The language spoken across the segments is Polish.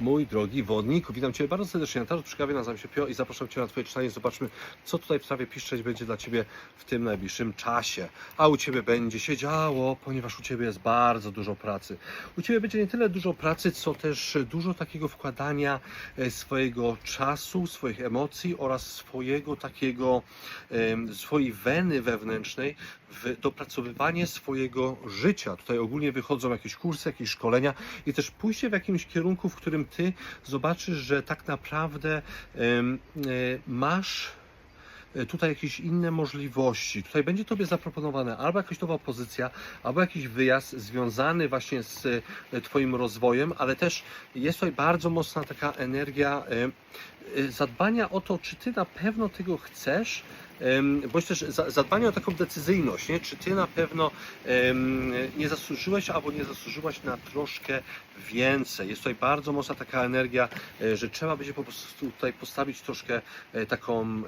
Mój drogi wodniku, witam Cię bardzo serdecznie. Natalia przy kawie, nazywam się Pio i zapraszam Cię na Twoje czytanie. Zobaczmy, co tutaj w trawie piszczeć będzie dla Ciebie w tym najbliższym czasie. A u Ciebie będzie się działo, ponieważ u Ciebie jest bardzo dużo pracy. U Ciebie będzie nie tyle dużo pracy, co też dużo takiego wkładania e, swojego czasu, swoich emocji oraz swojego takiego, swojej weny wewnętrznej w dopracowywanie swojego życia. Tutaj ogólnie wychodzą jakieś kursy, jakieś szkolenia i też pójście w jakimś kierunku, w którym ty zobaczysz, że tak naprawdę e, masz e, tutaj jakieś inne możliwości. Tutaj będzie Tobie zaproponowane albo jakaś nowa pozycja, albo jakiś wyjazd związany właśnie z e, Twoim rozwojem, ale też jest tutaj bardzo mocna taka energia zadbania o to, czy Ty na pewno tego chcesz, bądź też za- zadbania o taką decyzyjność, nie? czy Ty na pewno nie zasłużyłeś albo nie zasłużyłaś na troszkę więcej. Jest tutaj bardzo mocna taka energia, e, że trzeba będzie po prostu tutaj postawić troszkę e, taką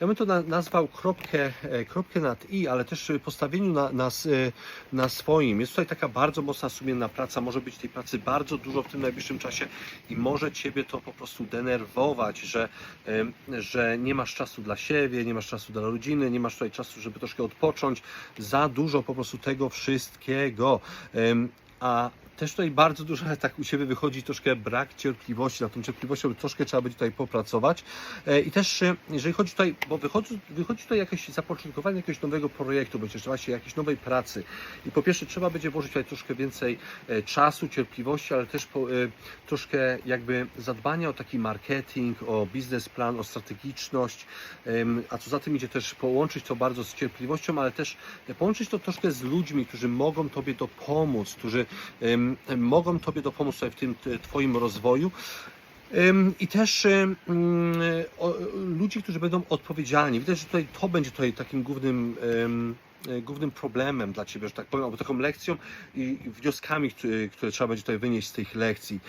ja bym to na, nazwał kropkę, e, kropkę nad i, ale też postawieniu na, na, e, na swoim. Jest tutaj taka bardzo mocna sumienna praca, może być tej pracy bardzo dużo w tym najbliższym czasie i może Ciebie to po prostu denerwować, że, że nie masz czasu dla siebie, nie masz czasu dla rodziny, nie masz tutaj czasu, żeby troszkę odpocząć. Za dużo po prostu tego wszystkiego. A też tutaj bardzo dużo tak u siebie wychodzi troszkę brak cierpliwości. Nad tą cierpliwością troszkę trzeba będzie tutaj popracować. E, I też e, jeżeli chodzi tutaj, bo wychodzi, wychodzi tutaj jakieś zapoczątkowanie jakiegoś nowego projektu, bądź też właśnie jakiejś nowej pracy. I po pierwsze trzeba będzie włożyć tutaj troszkę więcej e, czasu, cierpliwości, ale też po, troszkę jakby zadbania o taki marketing, o biznesplan, o strategiczność, a co za tym idzie też połączyć to bardzo z cierpliwością, ale też połączyć to troszkę z ludźmi, którzy mogą Tobie dopomóc, którzy em, mogą Tobie dopomóc w tym Twoim rozwoju. I też ludzi, którzy będą odpowiedzialni. Widać, że tutaj to będzie tutaj takim głównym, ym, głównym problemem dla Ciebie, że tak powiem, albo taką lekcją i wnioskami, które, trzeba będzie tutaj wynieść z tych lekcji.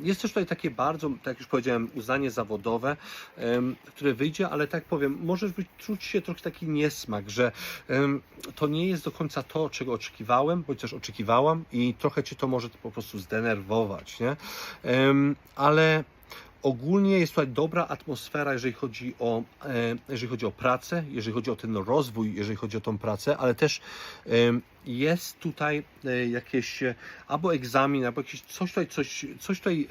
Jest też tutaj takie bardzo, tak jak już powiedziałem, uznanie zawodowe, które wyjdzie, ale tak powiem, możesz być, czuć się trochę taki niesmak, że to nie jest do końca to, czego oczekiwałem, bądź też oczekiwałam i trochę Cię to może po prostu zdenerwować, nie? Ale ogólnie jest tutaj dobra atmosfera, jeżeli chodzi o, e, jeżeli chodzi o pracę, jeżeli chodzi o ten rozwój, jeżeli chodzi o tą pracę, ale też em, jest tutaj e, jakieś e, albo egzamin, albo jakieś coś tutaj, coś, coś tutaj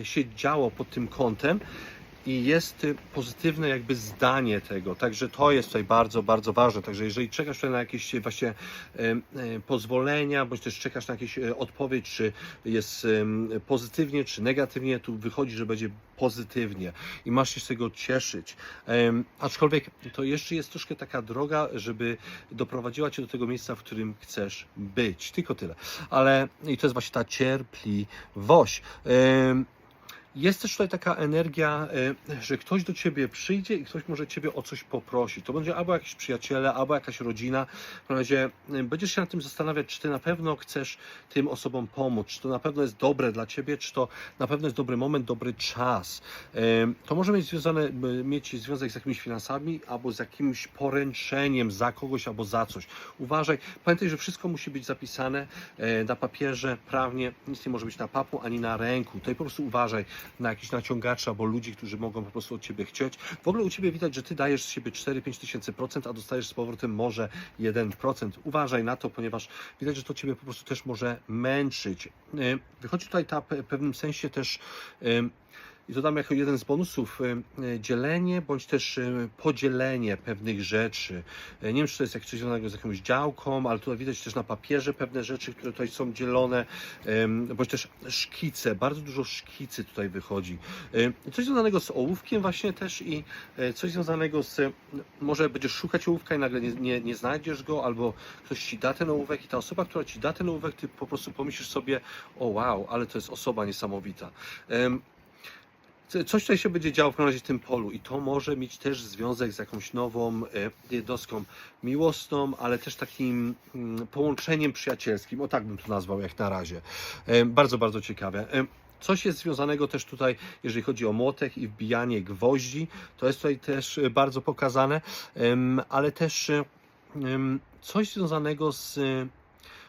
e, się działo pod tym kątem i jest pozytywne jakby zdanie tego, także to jest tutaj bardzo, bardzo ważne, także jeżeli czekasz tutaj na jakieś właśnie pozwolenia, bądź też czekasz na jakieś e, odpowiedź, czy jest pozytywnie, czy negatywnie, tu wychodzi, że będzie pozytywnie i masz się z tego cieszyć. Aczkolwiek to jeszcze jest troszkę taka droga, żeby doprowadziła cię do tego miejsca, w którym chcesz być. Tylko tyle. Ale i to jest właśnie ta cierpliwość. Jest też tutaj taka energia, e, że ktoś do ciebie przyjdzie i ktoś może ciebie o coś poprosić. To będzie albo jakiś przyjaciele, albo jakaś rodzina. W razie e, będziesz się nad tym zastanawiać, czy ty na pewno chcesz tym osobom pomóc, czy to na pewno jest dobre dla ciebie, czy to na pewno jest dobry moment, dobry czas. E, To może mieć związane, mieć związek z jakimiś finansami, albo z jakimś poręczeniem za kogoś, albo za coś. Uważaj, pamiętaj, że wszystko musi być zapisane na papierze, prawnie, nic nie może być na papu ani na ręku. Tutaj po prostu uważaj na jakichś naciągaczy albo ludzi, którzy mogą po prostu od ciebie chcieć. W ogóle u ciebie widać, że ty dajesz z siebie 4-5 tysięcy procent, a dostajesz z powrotem może 1%. Uważaj na to, ponieważ widać, że to ciebie po prostu też może męczyć. E, Wychodzi tutaj ta w pewnym sensie też e, i to dam jako jeden z bonusów e, e, dzielenie bądź też e, podzielenie pewnych rzeczy. Nie wiem, czy to jest jak coś związanego z jakąś działką, ale tutaj widać też na papierze pewne rzeczy, które tutaj są dzielone, bądź też szkice, bardzo dużo szkicy tutaj wychodzi. Coś związanego z ołówkiem właśnie też i coś związanego z, może będziesz szukać ołówka i nagle nie, nie, nie znajdziesz go, albo ktoś ci da ten ołówek i ta osoba, która ci da ten ołówek, ty po prostu pomyślisz sobie, o wow, ale to jest osoba niesamowita. Coś tutaj się będzie działo w każdym razie w tym polu i to może mieć też związek z jakąś nową e, jednostką miłosną, ale też takim mm, połączeniem przyjacielskim, o tak bym to nazwał jak na razie. E, Bardzo, bardzo ciekawe. E, Coś jest związanego też tutaj, jeżeli chodzi o młotek i wbijanie gwoździ, to jest tutaj też bardzo pokazane, ale też coś związanego z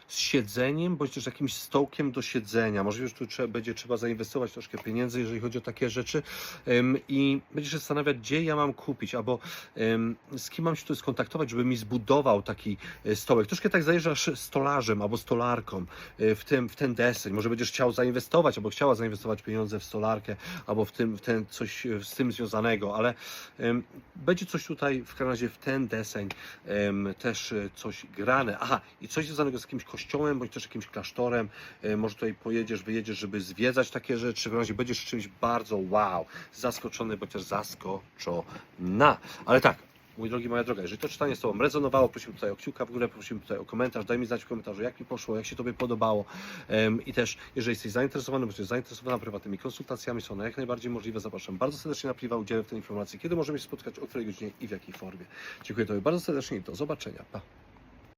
z siedzeniem, bądź też jakimś stołkiem do siedzenia. Możliwe, że tu trzeba, będzie trzeba zainwestować troszkę pieniędzy, jeżeli chodzi o takie rzeczy em, i będziesz się zastanawiać, gdzie ja mam kupić, albo em, z kim mam się tu skontaktować, żeby mi zbudował taki e, stołek. Troszkę tak zajeżdżasz stolarzem albo stolarką e, w, tym, w ten deseń. Może będziesz chciał zainwestować, albo chciała zainwestować pieniądze w stolarkę, albo w, tym, w ten coś e, z tym związanego, ale em, będzie coś tutaj w każdym razie w ten deseń em, też coś grane. Aha, i coś związanego z jakimś kościołem, bądź też jakimś klasztorem. E, może tutaj pojedziesz, wyjedziesz, żeby zwiedzać takie rzeczy. W razie będziesz czymś bardzo wow, zaskoczony, bądź też zaskoczona. Ale tak, Mój drogi, moja droga, jeżeli to czytanie z Tobą rezonowało, prosimy tutaj o kciuka w górę, prosimy tutaj o komentarz, daj mi znać w komentarzu, jak mi poszło, jak się Tobie podobało i też, jeżeli jesteś zainteresowany, bądź zainteresowana prywatnymi konsultacjami, są one jak najbardziej możliwe, zapraszam bardzo serdecznie na priwa, udzielę w tej informacji, kiedy możemy się spotkać, o której godzinie i w jakiej formie. Dziękuję Tobie bardzo serdecznie i do zobaczenia. Pa.